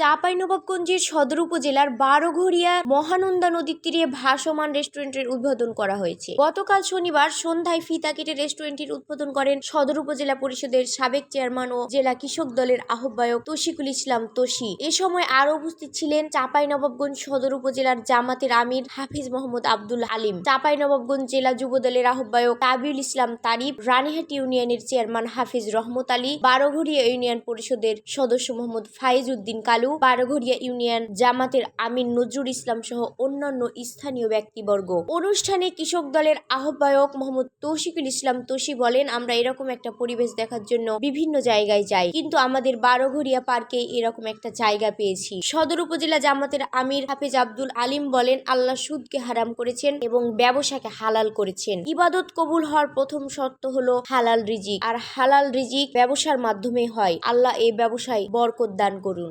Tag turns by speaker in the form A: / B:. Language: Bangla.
A: চাঁপাইনবাবগঞ্জের সদর উপজেলার বারোঘরিয়া মহানন্দা নদীর তীরে ভাসমান রেস্টুরেন্টের উদ্বোধন করা হয়েছে। গতকাল শনিবার সন্ধ্যায় ফিতা কেটে রেস্টুরেন্টটির উদ্বোধন করেন সদর উপজেলা পরিষদের সাবেক চেয়ারম্যান ও জেলা কৃষক দলের আহ্বায়ক তশিকুল ইসলাম তোষি এ সময় আরও উপস্থিত ছিলেন চাঁপাইনবাবগঞ্জ সদর উপজেলার জামাতের আমির হাফিজ মোহাম্মদ আব্দুল আলিম, চাঁপাইনবাবগঞ্জ জেলা যুব দলের আহ্বায়ক তাবিউল ইসলাম তারিফ, রানীহাট ইউনিয়নের চেয়ারম্যান হাফিজ রহমত আলী বারোঘরিয়া ইউনিয়ন পরিষদের সদস্য মোহাম্মদ ফাইজ উদ্দিন কালু বারোঘরিয়া ইউনিয়ন জামাতের আমির নজরুল ইসলাম সহ অন্যান্য স্থানীয় ব্যক্তিবর্গ। অনুষ্ঠানে কৃষক দলের আহ্বায়ক মোহাম্মদ তৌশিকুল ইসলাম তোষি বলেন, আমরা এরকম একটা পরিবেশ দেখার জন্য বিভিন্ন জায়গায় যাই, কিন্তু আমাদের বারোঘরিয়া পার্কে এরকম একটা জায়গা পেয়েছি। সদর উপজেলা জামাতের আমির হাফিজ আব্দুল আলিম বলেন, আল্লাহ সুদকে হারাম করেছেন এবং ব্যবসাকে হালাল করেছেন। ইবাদত কবুল হওয়ার প্রথম শর্ত হলো হালাল রিজিক, আর হালাল রিজিক ব্যবসার মাধ্যমে হয়। আল্লাহ এই ব্যবসায় বরকত দান করুন।